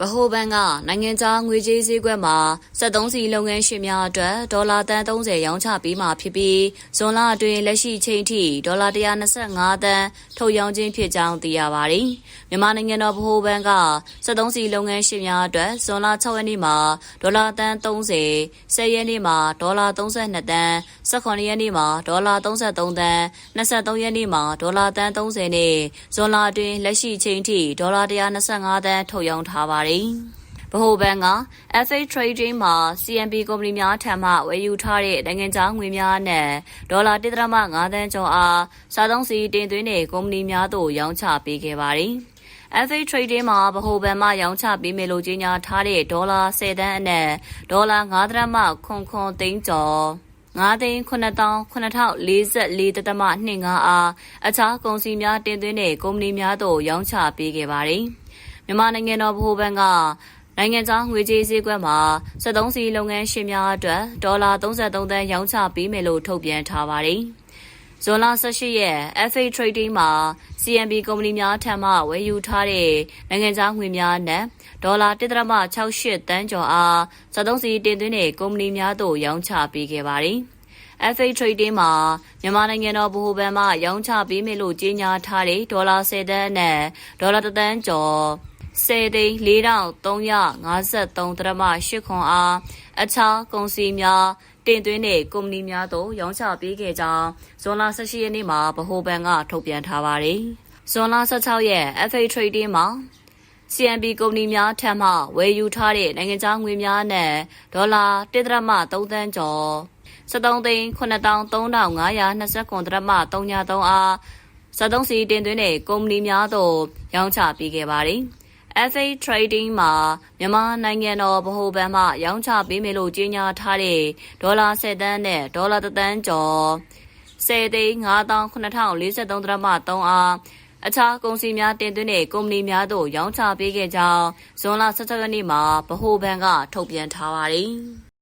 ဗဟိုဘဏ်ကနိုင်ငံခြားငွေကြေးဈေးကွက်မှာ73စီလုပ်ငန်းရှင်များအတွက်ဒေါ်လာတန်30ရောင်းချပေးမှာဖြစ်ပြီးဇွန်လအတွင်းလက်ရှိချိန်ထိဒေါ်လာ125တန်ထုတ်ရောင်းခြင်းဖြစ်ကြောင်းသိရပါတယ်။မြန်မာနိုင်ငံတော်ဗဟိုဘဏ်က73စီလုပ်ငန်းရှင်များအတွက်ဇွန်လ6ရက်နေ့မှာဒေါ်လာတန်30 10ရက်နေ့မှာဒေါ်လာ32တန်18ရက်နေ့မှာဒေါ်လာ33တန်23ရက်နေ့မှာဒေါ်လာတန်30နဲ့ဇွန်လအတွင်းလက်ရှိချိန်ထိဒေါ်လာ125တန်ထုတ်ရောင်းထားပါတယ်။ဗဟိုဘဏ်က FA Trading မှာ CMB ကုမ္ပဏီများထံမှဝယ်ယူထားတဲ့နိုင်ငံခြားငွေများနဲ့ဒေါ်လာ1.5သန်းကျော်အားစားသုံးစီတင်သွင်းတဲ့ကုမ္ပဏီများသို့ရောင်းချပေးခဲ့ပါတယ်။ FA Trading မှာဗဟိုဘဏ်မှရောင်းချပေးမယ်လို့ကြေညာထားတဲ့ဒေါ်လာ10သန်းအနက်ဒေါ်လာ9ဒရမခွန်ခွန်သိန်းကျော်9သိန်း9044တသမ25အားအခြားကုန်စည်များတင်သွင်းတဲ့ကုမ္ပဏီများသို့ရောင်းချပေးခဲ့ပါတယ်။ မြန်မာနိုင်ငံတော်ဗဟိုဘဏ်ကနိုင်ငံခြားငွေကြေးဈေးကွက်မှာ73စီလုပ်ငန်းရှင်များအတွက်ဒေါ်လာ33သန်းရောင်းချပေးမယ်လို့ထုတ်ပြန်ထားပါတယ်။ဇွန်လ18ရက် FA Trading မှာ CMB ကုမ္ပဏီများထံမှဝယ်ယူထားတဲ့နိုင်ငံခြားငွေများနဲ့ဒေါ်လာ1.68တန်းကျော်အား73စီတင်သွင်းတဲ့ကုမ္ပဏီများသို့ရောင်းချပေးခဲ့ပါတယ်။ FA Trading မှာမြန်မာနိုင်ငံတော်ဗဟိုဘဏ်မှရောင်းချပေးမယ်လို့ကြေညာထားတဲ့ဒေါ်လာ10တန်းနဲ့ဒေါ်လာ1တန်းကျော် 10သိန်း4353ဒရမ8ခွန်အားအခြားကုန်စည်များတင်သွင်းတဲ့ကုမ္ပဏီများသို့ရောင်းချပေးခဲ့ကြောင်းဇွန်လ18ရက်နေ့မှာဗဟိုဘဏ်ကထုတ်ပြန်ထားပါတယ်။ဇွန်လ16ရက် FA Trading မှာ CMB ကုမ္ပဏီများထံမှဝယ်ယူထားတဲ့နိုင်ငံခြားငွေများနဲ့ဒေါ်လာ1.3သန်းကျော်73သိန်း93,529ဒရမ33အား73စီတင်သွင်းတဲ့ကုမ္ပဏီများသို့ရောင်းချပေးခဲ့ပါတယ်။ FA Trading မှာမြန်မာနိုင်ငံတော်ဗဟိုဘဏ်မှရောင်းချပေးမယ်လို့ကြေညာထားတဲ့ဒေါ်လာ10တန်းနဲ့ဒေါ်လာ1တန်းကျော်10သိန်း9043ဒရမ3အားအခြားကုန်စည်များတင်သွင်းတဲ့ကုမ္ပဏီများသို့ရောင်းချပေးခဲ့ကြောင်းဇွန်လ16ရက်နေ့မှာဗဟိုဘဏ်ကထုတ်ပြန်ထားပါတယ်။